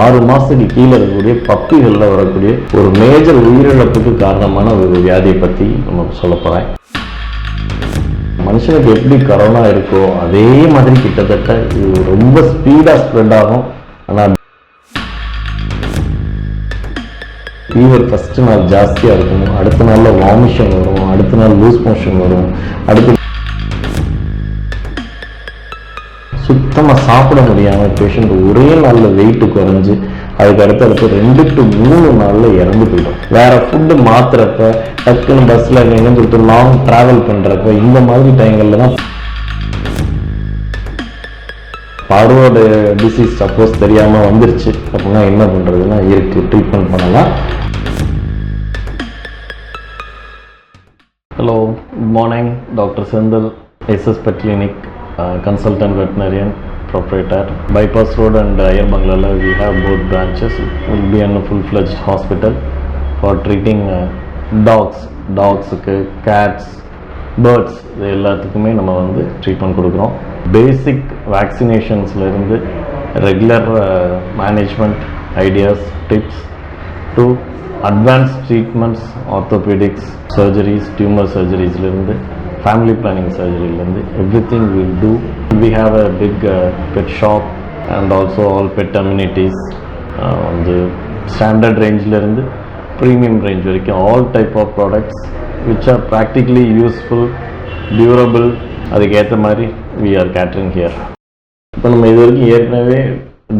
ஆறு மாசத்துக்கு கீழே இருக்கக்கூடிய பப்பிகளில் வரக்கூடிய ஒரு மேஜர் உயிரிழப்புக்கு காரணமான ஒரு வியாதியை பற்றி நம்ம சொல்ல போகிறேன் மனுஷனுக்கு எப்படி கரோனா இருக்கோ அதே மாதிரி கிட்டத்தட்ட இது ரொம்ப ஸ்பீடாக ஸ்ப்ரெட் ஆகும். ஆனால் ஃபீவர் ஃபஸ்ட்டு நாள் ஜாஸ்தியாக இருக்கும் அடுத்த நாளில் வாமிஷன் வரும் அடுத்த நாள் லூஸ் மோஷன் வரும் அடுத்து சுத்தமாக சாப்பிட முடியாமல் பேஷண்ட் ஒரே நாளில் வெயிட் குறைஞ்சி அதுக்கு அடுத்த அடுத்து ரெண்டு டு மூணு நாளில் இறந்து போயிடும் வேற ஃபுட்டு மாத்துறப்ப டக்குன்னு பஸ்ஸில் எங்கன்னு சொல்லிட்டு லாங் ட்ராவல் பண்ணுறப்ப இந்த மாதிரி டைங்களில் தான் பார்வோட டிசீஸ் சப்போஸ் தெரியாமல் வந்துருச்சு. அப்படின்னா என்ன பண்ணுறதுன்னா இருக்கு ட்ரீட்மெண்ட் பண்ணலாம். Hello good morning doctor Senthil SS pet clinic consultant veterinarian proprietor bypass road and Iyer bangala we have both branches. Will be in a full-fledged hospital for treating uh, dogs டாக்ஸுக்கு cats birds இது எல்லாத்துக்குமே நம்ம வந்து treatment கொடுக்குறோம். Basic வேக்சினேஷன்ஸ்லேருந்து regular management ideas tips to advance treatments orthopaedics surgeries tumour சர்ஜரிஸ்லேருந்து family planning சர்ஜரிலேருந்து everything will do we have a big pet shop and also all pet amenities வந்து standard ரேஞ்சிலேருந்து premium range வரைக்கும் all type of products which are practically useful durable அதுக்கேற்ற மாதிரி we are catering here இப்போ நம்ம இது வரைக்கும் ஏற்கனவே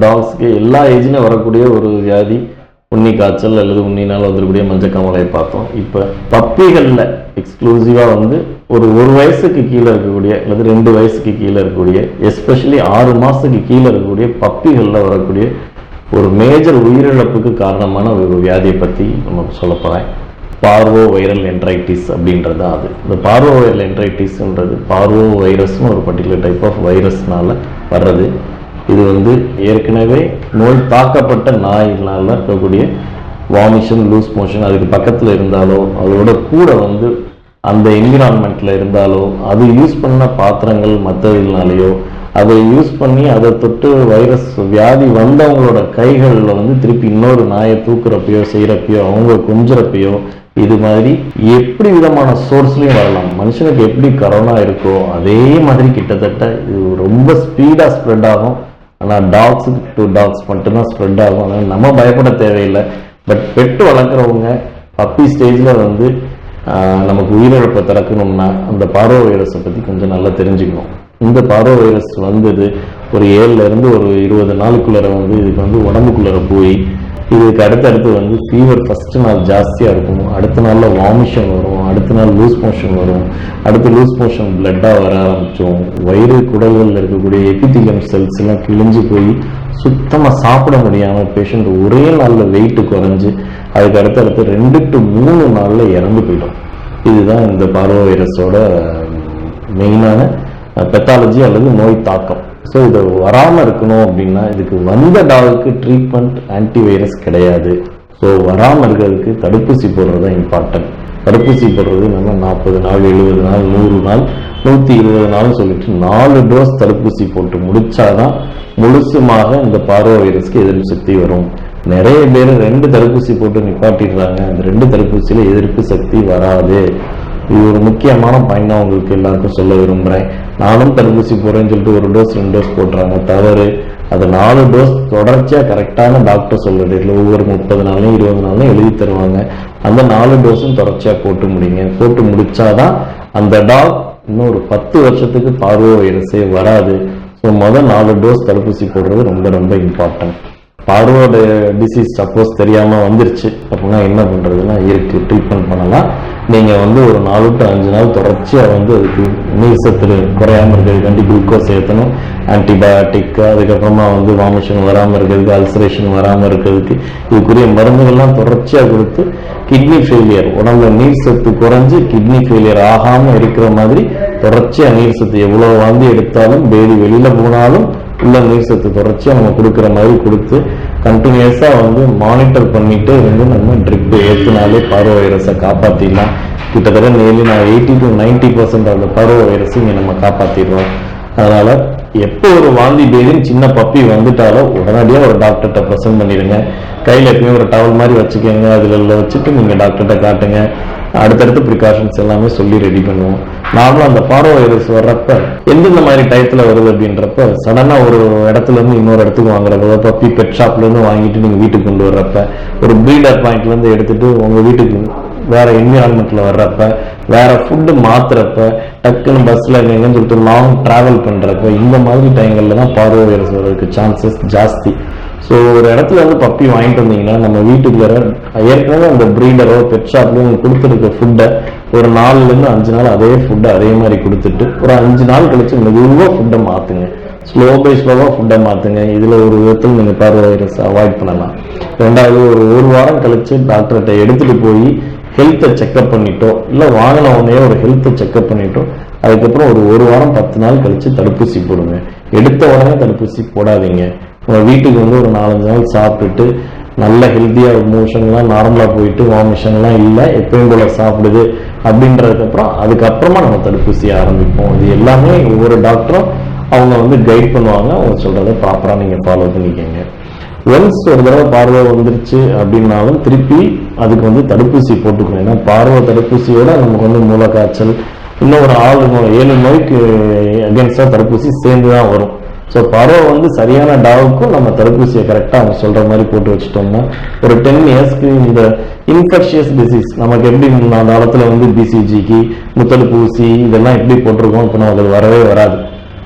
டாக்ஸ்க்கு எல்லா ஏஜ்லையும் வரக்கூடிய ஒரு வியாதி உண்ணி காய்ச்சல் அல்லது உண்ணினால் வந்துடக்கூடிய மஞ்சக்காமலை பார்த்தோம். இப்போ பப்பிகளில் எக்ஸ்க்ளூசிவாக வந்து ஒரு ஒரு வயசுக்கு கீழே இருக்கக்கூடிய அல்லது ரெண்டு வயசுக்கு கீழே இருக்கக்கூடிய எஸ்பெஷலி ஆறு மாதத்துக்கு கீழே இருக்கக்கூடிய பப்பிகளில் வரக்கூடிய ஒரு மேஜர் உயிரிழப்புக்கு காரணமான ஒரு வியாதியை பற்றி நம்ம சொல்ல போகிறேன் பார்வோ வைரல் என்ட்ரைட்டிஸ் அப்படின்றது தான் அது. இந்த பார்வோ வைரல் என்ட்ரைட்டிஸ்ன்றது பார்வோ வைரஸ்னு ஒரு பர்டிகுலர் டைப் ஆஃப் வைரஸ்னால வர்றது. இது வந்து ஏற்கனவே நோய் தாக்கப்பட்ட நாயினால் இருக்கக்கூடிய வாமிஷன் லூஸ் மோஷன் அதுக்கு பக்கத்தில் இருந்தாலோ அதோட கூட வந்து அந்த என்விரான்மெண்ட்டில் இருந்தாலோ அது யூஸ் பண்ண பாத்திரங்கள் மற்றதுனாலேயோ அதை யூஸ் பண்ணி அதை தொட்டு வைரஸ் வியாதி வந்தவங்களோட கைகளில் வந்து திருப்பி இன்னொரு நாயை தூக்குறப்பையோ செய்கிறப்பையோ அவங்க கொஞ்சிறப்பையோ இது மாதிரி எப்படி விதமான சோர்ஸ்லையும் வரலாம். மனுஷனுக்கு எப்படி கரோனா இருக்கோ அதே மாதிரி கிட்டத்தட்ட இது ரொம்ப ஸ்பீடாக ஸ்ப்ரெட் ஆகும். ஆனால் டாக்ஸுக்கு டு டாக்ஸ் மட்டும்தான் ஸ்ப்ரெட் ஆகும். அதனால் நம்ம பயப்பட தேவையில்லை. பட் பெட்டு வளர்க்குறவங்க பப்பி ஸ்டேஜில் வந்து நமக்கு உயிரிழப்பை திறக்கணும்னா அந்த பார்வை வைரஸை பற்றி கொஞ்சம் நல்லா தெரிஞ்சுக்கணும். இந்த பார்வை வைரஸ் வந்தது ஒரு ஏழுல இருந்து ஒரு இருபது நாளுக்குள்ளார வந்து இதுக்கு வந்து உடம்புக்குள்ளார போய் இதுக்கு அடுத்தடுத்து வந்து ஃபீவர் ஃபர்ஸ்ட் நாள் ஜாஸ்தியாக இருக்கும். அடுத்த நாளில் வாமிஷன் வரும். அடுத்த நாள் லூஸ் மோஷன் வரும். அடுத்து லூஸ் மோஷன் பிளட்டாக வர ஆரம்பித்தோம் வயிறு குடல்களில் இருக்கக்கூடிய எபிதிலியம் செல்ஸ் எல்லாம் கிழிஞ்சு போய் சுத்தமாக சாப்பிட முடியாமல் பேஷண்ட் ஒரே நாளில் வெயிட் குறைஞ்சி அதுக்கு அடுத்தடுத்து ரெண்டு டு மூணு நாளில் இறந்து போயிடும். இதுதான் இந்த பார்வோ வைரஸோட மெயினான பெத்தாலஜி அல்லது நோய் தாக்கம். ஸோ இதை வராமல் இருக்கணும் அப்படின்னா இதுக்கு வந்த டாகுக்கு ட்ரீட்மெண்ட் ஆன்டிவைரஸ் கிடையாது. ஸோ வராமல் இருக்கிறதுக்கு தடுப்பூசி போடுறது தான் இம்பார்ட்டன்ட் தடுப்பூசி போடுறது நம்ம நாற்பது நாள் எழுபது நாள் நூறு நாள் நூற்றி இருபது நாள்னு சொல்லிட்டு நாலு டோஸ் தடுப்பூசி போட்டு முடிச்சாதான் முழுசுமாக இந்த பார்வை வைரஸ்க்கு எதிர்ப்பு சக்தி வரும். நிறைய பேர் ரெண்டு தடுப்பூசி போட்டு நிப்பாட்டிடுறாங்க. அந்த ரெண்டு தடுப்பூசியில எதிர்ப்பு சக்தி வராது. இது ஒரு முக்கியமான பாயிண்ட் உங்களுக்கு எல்லாருக்கும் சொல்ல விரும்புகிறேன் நானும் தடுப்பூசி போடுறேன்னு சொல்லிட்டு ஒரு டோஸ் ரெண்டு டோஸ் போட்டுறாங்க தவறு. அது நாலு டோஸ் தொடர்ச்சியாக கரெக்டான டாக்டர் சொல்ல டேட்டில் ஒவ்வொரு முப்பது நாள்லையும் இருபது நாள்லையும் எழுதி தருவாங்க. அந்த நாலு டோஸும் தொடர்ச்சியாக போட்டு முடிங்க. போட்டு முடிச்சாதான் அந்த டாக் இன்னும் ஒரு பத்து வருஷத்துக்கு பார்வை வைரஸே வராது. ஸோ முதல் நாலு டோஸ் தடுப்பூசி போடுறது ரொம்ப ரொம்ப இம்பார்ட்டன்ட் பார்வோட டிசீஸ் சப்போஸ் தெரியாமல் வந்துருச்சு அப்படின்னா என்ன பண்ணுறதுன்னா இருக்கு ட்ரீட்மெண்ட் பண்ணலாம். நீங்கள் வந்து ஒரு நாலு டு அஞ்சு நாள் தொடர்ச்சியாக வந்து அதுக்கு நீர் சத்து குறையாமல் இருக்கிறதுக்காண்டி குளுக்கோஸ் ஏற்றணும் ஆன்டிபயோட்டிக் அதுக்கப்புறமா வந்து வாமிஷன் வராமல் இருக்கிறதுக்கு அல்சரேஷன் வராமல் இருக்கிறதுக்கு இதுக்குரிய மருந்துகள்லாம் தொடர்ச்சியாக கொடுத்து கிட்னி ஃபெயிலியர் உடம்புல நீர் சத்து குறைஞ்சு கிட்னி ஃபெயிலியர் ஆகாமல் இருக்கிற மாதிரி தொடர்ச்சியாக நீர் சத்து எவ்வளோ வாந்தி எடுத்தாலும் டெய்லி வெளியில் போனாலும் உள்ள நீர் சத்து தொடர்ச்சியாக நம்ம கொடுக்குற மாதிரி கொடுத்து கண்டினியூஸாக வந்து மானிட்டர் பண்ணிட்டு வந்து நம்ம ட்ரிப் ஏற்றினாலே பார்வை வைரஸை காப்பாற்றிடலாம் கிட்டத்தட்ட நேரில் நான் எயிட்டி டு நைன்டி பர்சன்ட் அந்த பருவ வைரஸ் இங்கே நம்ம காப்பாற்றிடுறோம் அதனால எப்போ ஒரு வாந்தி பேதின்னு சின்ன பப்பி வந்துட்டாலோ உடனடியாக ஒரு டாக்டர்கிட்ட ப்ரெசென்ட் பண்ணிடுங்க. கையில் எப்பயும் ஒரு டவல் மாதிரி வச்சுக்கோங்க. அதில் வச்சுட்டு நீங்கள் டாக்டர்கிட்ட காட்டுங்க. அடுத்தடுத்து ப்ரிகாஷன்ஸ் எல்லாமே சொல்லி ரெடி பண்ணுவோம். நார்மலாக அந்த பார்வை வைரஸ் வர்றப்ப எந்தெந்த மாதிரி டயத்தில் வருது அப்படின்றப்ப சடனாக ஒரு இடத்துல இருந்து இன்னொரு இடத்துக்கு வாங்குறப்ப பப்பி பெட் ஷாப்லேருந்து வாங்கிட்டு நீங்கள் வீட்டுக்கு கொண்டு வர்றப்ப ஒரு ப்ரீடர் பாயிண்ட்லேருந்து எடுத்துட்டு உங்கள் வீட்டுக்கு வேற என்விரான்மெண்ட்ல வர்றப்ப வேற ஃபுட்டு மாத்துறப்ப டக்குன்னு பஸ்ல எங்கன்னு சொல்லிட்டு லாங் டிராவல் பண்றப்ப இந்த மாதிரி டைங்கள்ல தான் பார்வை வைரஸ் வர்றதுக்கு சான்சஸ் ஜாஸ்தி. ஸோ ஒரு இடத்துல வந்து பப்பி வாங்கிட்டு வந்தீங்கன்னா நம்ம வீட்டுக்கு வர ஏற்கனவே அந்த ப்ரீடரோ பெட் ஷாப்லயோ கொடுத்துருக்க ஃபுட்டை ஒரு நாலுலேருந்து அஞ்சு நாள் அதே ஃபுட்டை அதே மாதிரி கொடுத்துட்டு ஒரு அஞ்சு நாள் கழிச்சு மெதுவாக ஃபுட்டை மாற்றுங்க ஸ்லோ பை ஸ்லோவாக ஃபுட்டை மாற்றுங்க இதில் ஒரு விதத்தில் நீங்கள் பார்வை வைரஸ் அவாய்ட் பண்ணலாம். ரெண்டாவது ஒரு ஒரு வாரம் கழிச்சு டாக்டர்கிட்ட எடுத்துகிட்டு போய் ஹெல்த்தை செக்அப் பண்ணிட்டோ இல்லை வாங்கின உடனே ஒரு ஹெல்த்தை செக்அப் பண்ணிட்டோ அதுக்கப்புறம் ஒரு ஒரு வாரம் பத்து நாள் கழிச்சு தடுப்பூசி போடுங்க. எடுத்த உடனே தடுப்பூசி போடாதீங்க. வீட்டுக்கு வந்து ஒரு நாலஞ்சு நாள் சாப்பிட்டுட்டு நல்ல ஹெல்த்தியாக மோஷன்லாம் நார்மலாக போயிட்டு வாமிஷன்லாம் இல்லை எப்பயும் போல சாப்பிடுது அப்படின்றதுக்கப்புறம் அதுக்கப்புறமா நம்ம தடுப்பூசியை ஆரம்பிப்போம். இது எல்லாமே ஒவ்வொரு டாக்டரும் அவங்க வந்து கைட் பண்ணுவாங்க. அவங்க சொல்கிறத ப்ராப்பராக நீங்கள் ஃபாலோ பண்ணிக்கோங்க. ஒன்ஸ் ஒரு தடவை பார்வை வந்துருச்சு அப்படின்னாலும் திருப்பி அதுக்கு வந்து தடுப்பூசி போட்டுக்கணும். ஏன்னா பார்வை தடுப்பூசியோட நமக்கு வந்து மூலக்காய்ச்சல் இன்னும் ஒரு ஆறு ஏழு நோய்க்கு அகேன்ஸ்டாக தடுப்பூசி சேர்ந்து தான் வரும். ஸோ பறவை வந்து சரியான டாவுக்கும் நம்ம தடுப்பூசியை கரெக்டாக அவங்க சொல்கிற மாதிரி போட்டு வச்சுட்டோம்னா ஒரு டென் இயர்ஸ்க்கு இந்த இன்ஃபெக்ஷியஸ் டிசீஸ் நமக்கு எப்படி அந்த காலத்தில் வந்து பிசிஜிக்கு முத்தடுப்பூசி இதெல்லாம் எப்படி போட்டிருக்கோம் இப்போ நமக்கு அது வரவே வராது.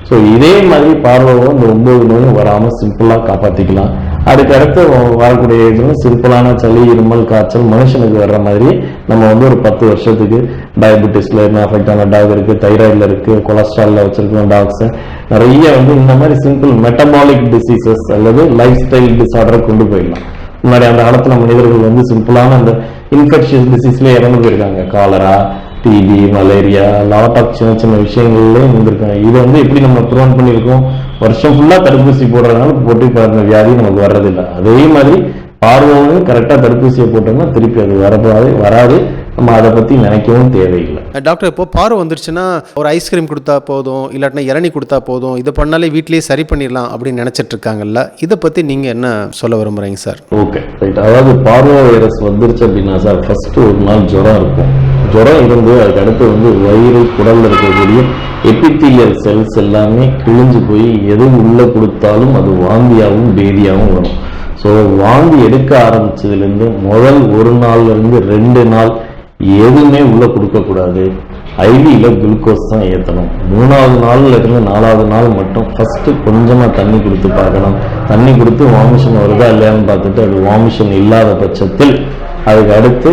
ஸோ இதே மாதிரி பார்வையை இந்த ஒம்பது நோயும் வராமல் சிம்பிளாக காப்பாற்றிக்கலாம் அதுக்கடுத்து வரக்கூடிய ஏஜ்ல சிம்பிளான சளி இருமல் காய்ச்சல் மனுஷனுக்கு வர்ற மாதிரி நம்ம வந்து ஒரு பத்து வருஷத்துக்கு டயபெட்டிஸில் என்ன அஃபெக்ட் ஆன டாக் இருக்கு தைராய்டில் இருக்கு கொலஸ்ட்ராலில் வச்சுருக்கோம் டாக்ஸை நிறைய வந்து இந்த மாதிரி சிம்பிள் மெட்டபாலிக் டிசீசஸ் அல்லது லைஃப் ஸ்டைல் டிசார்டரை கொண்டு போயிடலாம். முன்னாடி அந்த காலத்தில் மனிதர்கள் வந்து சிம்பிளான அந்த இன்ஃபெக்ஷியஸ் டிசீஸ்ல இறந்து போயிருக்காங்க. Cholera TB malaria lot of சின்ன சின்ன விஷயங்கள்லயே இருந்திருக்காங்க. இதை வந்து எப்படி நம்ம ப்ரிவெண்ட் பண்ணியிருக்கோம்? வருஷம் ஃபுல்லா தடுப்பூசி போடுறதுனால போட்டு இப்ப அந்த வியாதி நமக்கு வர்றதில்லை. அதே மாதிரி பார்வையும் கரெக்டாக தடுப்பூசியை போட்டோம்னா திருப்பி அது வரப்போது வராது. நம்ம அதை பத்தி நினைக்கவும் தேவையில்லை. டாக்டர் இப்போ பார்வை வந்துருச்சுன்னா ஒரு ஐஸ்கிரீம் கொடுத்தா போதும் இல்லாட்டினா இளநீ கொடுத்தா போதும் இதை பண்ணாலே வீட்லயே சரி பண்ணிடலாம் அப்படின்னு நினைச்சிட்டு இருக்காங்கல்ல இதை பத்தி நீங்க என்ன சொல்ல விரும்புறீங்க சார் ஓகே ரைட் அதாவது பார்வோ வைரஸ் வந்துருச்சு அப்படின்னா சார் ஃபர்ஸ்ட் ஒரு நாள் ஜுரம் இருக்கும். ஜுரம் இருந்து அதுக்கு அடுத்து வந்து வயிறு குடல்ல இருக்கக்கூடிய எபித்தீலியல் செல்ஸ் எல்லாமே கிழிஞ்சு போய் எது உள்ள கொடுத்தாலும் அது வாந்தியாகவும் பேதியாகவும் வரும். ஸோ வாந்தி எடுக்க ஆரம்பிச்சதுலேருந்து முதல் ஒரு நாள்ல இருந்து ரெண்டு நாள் எதுவுமே உள்ள கொடுக்கக்கூடாது ஐவியில் குளுக்கோஸ் தான் ஏற்றணும் மூணாவது நாள்ல இருந்து நாலாவது நாள் மட்டும் ஃபர்ஸ்ட் கொஞ்சமா தண்ணி கொடுத்து பார்க்கணும். தண்ணி கொடுத்து வாமிஷன் வருதா இல்லையான்னு பார்த்துட்டு அது வாமிஷன் இல்லாத பட்சத்தில் அதுக்கு அடுத்து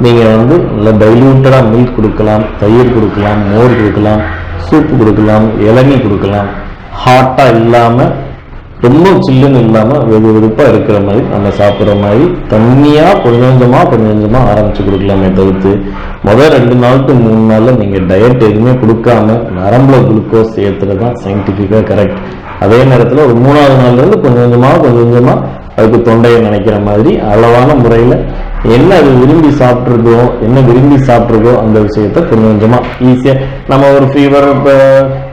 நீங்க வந்து நல்ல டைல்யூட்டடா மில்க் கொடுக்கலாம் தயிர் கொடுக்கலாம் மோர் கொடுக்கலாம் சூப் கொடுக்கலாம் இளநீ கொடுக்கலாம். ஹாட்டா இல்லாம ரொம்ப சில்லுன்னு இல்லாமல் வெகு வெதுப்பா இருக்கிற மாதிரி நம்ம சாப்பிட்ற மாதிரி தண்ணியாக கொஞ்சம் கொஞ்சமாக கொஞ்சம் கொஞ்சமாக ஆரம்பிச்சு கொடுக்கலாமே தவிர்த்து முதல் ரெண்டு நாளுக்கு மூணு நாளில் நீங்கள் டயட் எதுவுமே கொடுக்காம நரம்பில் குளுக்கோஸ் ஏத்துறது தான் சயின்டிஃபிக்காக கரெக்ட் அதே நேரத்தில் ஒரு மூணாவது நாள்லேருந்து கொஞ்சம் கொஞ்சமாக கொஞ்சம் கொஞ்சமாக அதுக்கு தொண்டையை நினைக்கிற மாதிரி அளவான முறையில் என்ன அது விரும்பி சாப்பிட்ருக்கோ என்ன விரும்பி சாப்பிட்ருக்கோ அந்த விஷயத்த கொஞ்சம் கொஞ்சமாக ஈஸியாக நம்ம ஒரு ஃபீவர்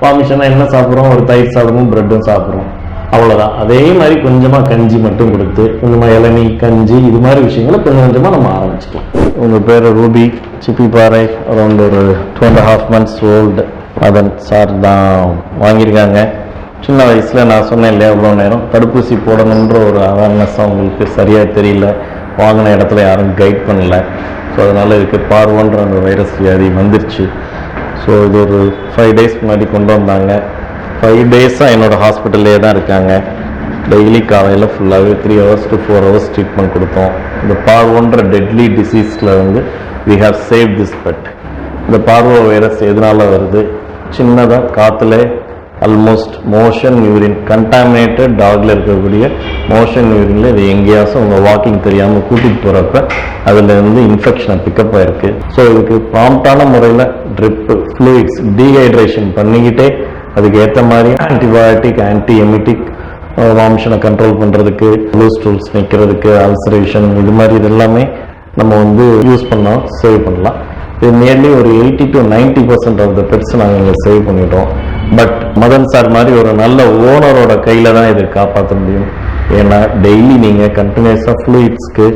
வாமிஷனா என்ன சாப்பிட்றோம்? ஒரு தயிர் சாப்பிடுவோம் ப்ரெட்டும் சாப்பிட்றோம். அவ்வளோதான் அதே மாதிரி கொஞ்சமாக கஞ்சி மட்டும் கொடுத்து கொஞ்சமாக இளநீ கஞ்சி இது மாதிரி விஷயங்களை கொஞ்சம் கொஞ்சமாக நம்ம ஆரம்பிச்சுக்கலாம். உங்கள் பேர் ரூபி சிப்பி பாறை அரௌண்ட் ஒரு two and half months old அதன் சார் தான் வாங்கியிருக்காங்க. சின்ன வயசில் நான் சொன்னேன் இல்லையா இவ்வளோ நேரம்? தடுப்பூசி போடணுன்ற ஒரு அவேர்னஸ் அவங்களுக்கு சரியாக தெரியல. வாங்கின இடத்துல யாரும் கைட் பண்ணல. ஸோ அதனால் இதுக்கு பார்வோன்ற அந்த வைரஸ் வியாதி வந்துருச்சு. ஸோ இது ஒரு ஃபைவ் டேஸ் முன்னாடி கொண்டு வந்தாங்க. ஃபைவ் டேஸாக என்னோட ஹாஸ்பிட்டல்லே தான் இருக்காங்க. டெய்லி காலையில் ஃபுல்லாகவே three hours to four hours treatment கொடுத்தோம். இந்த பார்வோன்ற டெட்லி டிசீஸில் வந்து we have save this pet இந்த பார்வோ வைரஸ் எதனால வருது? சின்னதாக காற்றுல ஆல்மோஸ்ட் மோஷன் யூரின் கண்டாமினேட்டட் டாகில் இருக்கக்கூடிய மோஷன் யூரின்ல இது எங்கேயாச்சும் உங்கள் வாக்கிங் தெரியாமல் கூட்டிகிட்டு போகிறப்ப அதுலேருந்து இன்ஃபெக்ஷனை பிக்கப் ஆயிருக்கு. ஸோ இதுக்கு ப்ராம்ப்டான முறையில் ட்ரிப்பு ஃப்ளூயிட்ஸ் டீஹைட்ரேஷன் பண்ணிக்கிட்டே அதுக்கு ஏற்ற மாதிரி ஆன்டிபயோட்டிக் ஆன்டி எமிட்டிக் வாம்சனை கண்ட்ரோல் பண்ணுறதுக்கு லூஸ் டூல்ஸ் நிற்கிறதுக்கு அல்சரேஷன் இது மாதிரி இது எல்லாமே நம்ம வந்து யூஸ் பண்ணோம் சேவ் பண்ணலாம். இது நியர்லி ஒரு eighty to ninety percent of the pets நாங்கள் இங்கே சேவ் பண்ணிட்டோம். பட் மதன் சார் மாதிரி ஒரு நல்ல ஓனரோட கையில் தான் இதை காப்பாற்ற முடியும். ஏன்னா டெய்லி நீங்கள் கண்டினியூஸாக ஃப்ளூயிட்ஸ்க்கு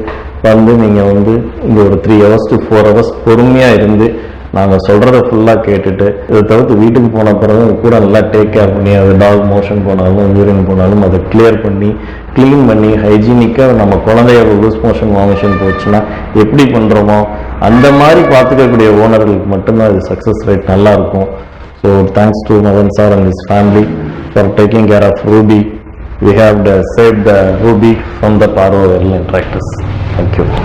வந்து நீங்கள் வந்து இங்கே ஒரு three hours to four hours பொறுமையாக இருந்து நாங்கள் சொல்கிறத ஃபுல்லாக கேட்டுட்டு இதை தவிர்த்து வீட்டுக்கு போன பிறகு கூட நல்லா டேக் கேர் பண்ணி அது டாக் மோஷன் போனாலும் யூரின் போனாலும் அதை கிளியர் பண்ணி க்ளீன் பண்ணி ஹைஜீனிக்காக நம்ம குழந்தைய லூஸ் மோஷன் வாமிஷன் போச்சுன்னா எப்படி பண்ணுறோமோ அந்த மாதிரி பார்த்துக்கக்கூடிய ஓனர்களுக்கு மட்டும்தான் இது சக்ஸஸ் ரேட் நல்லாயிருக்கும் so thanks to Madan sir and is family for taking care of Ruby we have the saved the ruby from the paro airline tractors. Thank you.